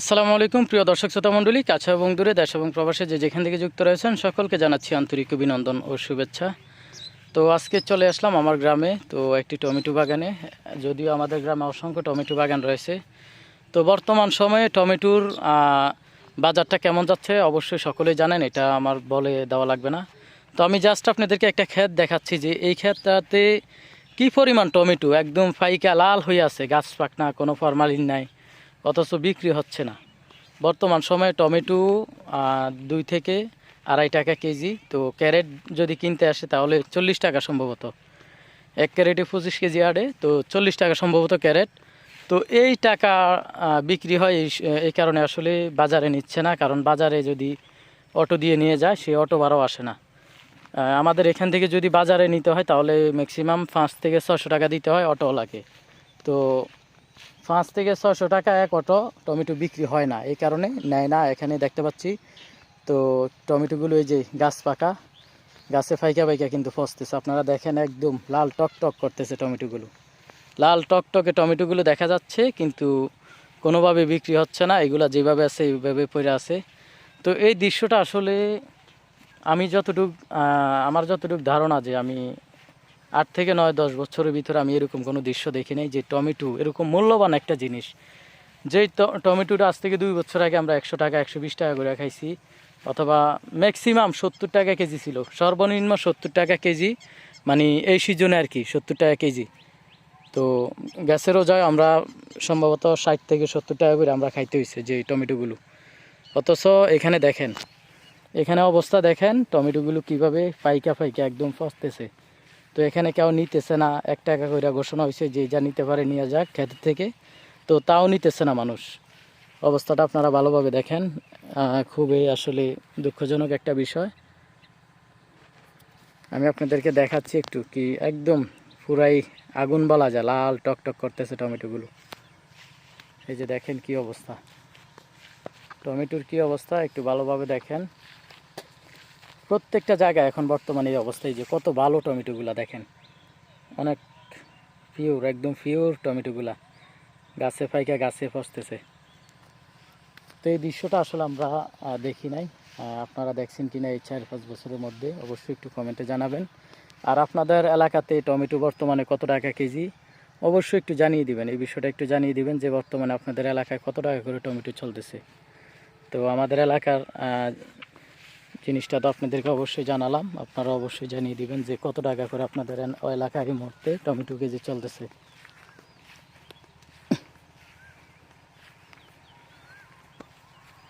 আসসালামু আলাইকুম, প্রিয় দর্শক শ্রোতা মণ্ডলী, কাছে এবং দূরে দেশ এবং প্রবাসে যে যেখান থেকে যুক্ত রয়েছেন সকলকে জানাচ্ছি আন্তরিক অভিনন্দন ও শুভেচ্ছা। তো আজকে চলে আসলাম আমার গ্রামে, তো একটি টমেটো বাগানে, যদিও আমাদের গ্রামে অসংখ্য টমেটো বাগান রয়েছে। তো বর্তমান সময়ে টমেটোর বাজারটা কেমন যাচ্ছে অবশ্যই সকলেই জানেন, এটা আমার বলে দেওয়া লাগবে না। তো আমি জাস্ট আপনাদেরকে একটা ক্ষেত দেখাচ্ছি যে এই ক্ষেতটাতে কী পরিমাণ টমেটো, একদম ফাইকা লাল হয়ে আছে, গাছ পাকনা কোনো ফরমালিন নাই। অথচ বিক্রি হচ্ছে না। বর্তমান সময়ে টমেটো দুই থেকে আড়াই টাকা কেজি। তো ক্যারেট যদি কিনতে আসে তাহলে চল্লিশ টাকা সম্ভবত। এক ক্যারেটে পঁচিশ কেজি আড়ে, তো চল্লিশ টাকা সম্ভবত ক্যারেট। তো এই টাকা বিক্রি হয় এই কারণে আসলে বাজারে নিচ্ছে না। কারণ বাজারে যদি অটো দিয়ে নিয়ে যায়, সে অটো ভাড়াও আসে না। আমাদের এখান থেকে যদি বাজারে নিতে হয়, তাহলে ম্যাক্সিমাম পাঁচ থেকে ছশো টাকা দিতে হয়, অটোওয়ালাকে। তো পাঁচ থেকে ছশো টাকা এক অটো টমেটো বিক্রি হয় না, এই কারণে নেয় না। এখানে দেখতে পাচ্ছি, তো টমেটোগুলো এই যে গাছ পাকা, গাছে ফাইকা ফাইকা কিন্তু ফসতেছে। আপনারা দেখেন একদম লাল টক টক করতেছে টমেটোগুলো। লাল টক টকে টমেটোগুলো দেখা যাচ্ছে, কিন্তু কোনোভাবে বিক্রি হচ্ছে না। এগুলা যেভাবে আছে, এইভাবে পড়ে আছে। তো এই দৃশ্যটা আসলে আমি যতটুক আমার যতটুক ধারণা যে আমি আট থেকে নয়, দশ বছরের ভিতরে আমি এরকম কোনো দৃশ্য দেখি নাই যে টমেটো এরকম মূল্যবান একটা জিনিস। যেই টমেটোটা আজ থেকে দুই বছর আগে আমরা একশো টাকা, একশো বিশ টাকা করে খাইছি, অথবা ম্যাক্সিমাম সত্তর টাকা কেজি ছিল। সর্বনিম্ন সত্তর টাকা কেজি মানে এই সিজনে আর কি, সত্তর টাকা কেজি। তো গ্যাসেরও যায় আমরা সম্ভবত ষাট থেকে সত্তর টাকা করে আমরা খাইতে হয়েছে যে টমেটোগুলো। অথচ এখানে দেখেন, এখানে অবস্থা দেখেন, টমেটোগুলো কীভাবে পাইকা ফাইকা একদম ফসতেছে। তো এখানে কেউ নিতেছে না, এক টাকা করে ঘোষণা হয়েছে যে যা নিতে পারে নিয়ে যাক ক্ষেত থেকে। তো তাও নিতেছে না মানুষ। অবস্থাটা আপনারা ভালোভাবে দেখেন। খুবই আসলে দুঃখজনক একটা বিষয়। আমি আপনাদেরকে দেখাচ্ছি একটু কি একদম পুরাই আগুন বলা যায় লাল টক টক করতেছে টমেটোগুলো। এই যে দেখেন কি অবস্থা। টমেটোর কি অবস্থা একটু ভালোভাবে দেখেন। প্রত্যেকটা জায়গায় এখন বর্তমানে এই অবস্থায় যে কত ভালো টমেটোগুলা দেখেন। অনেক পিওর একদম পিওর টমেটোগুলা। গাছে ফাইকা গাছে ফসতেছে। তো এই দৃশ্যটা আসলে আমরা দেখি নাই। আপনারা দেখছেন কিনা এই চার পাঁচ বছরের মধ্যে, অবশ্যই একটু কমেন্টে জানাবেন। আর আপনাদের এলাকাতে টমেটো বর্তমানে কত টাকা কেজি? অবশ্যই একটু জানিয়ে দিবেন। এই বিষয়টা একটু জানিয়ে দিবেন যে বর্তমানে আপনাদের এলাকায় কত টাকা করে টমেটো চলতেছে। তো আমাদের এলাকার জিনিসটা তো আপনাদেরকে অবশ্যই জানালাম। আপনারা অবশ্যই জানিয়ে দিবেন যে কত টাকা করে আপনাদের এলাকায় এই মুহূর্তে টমেটো কেজি চলতেছে।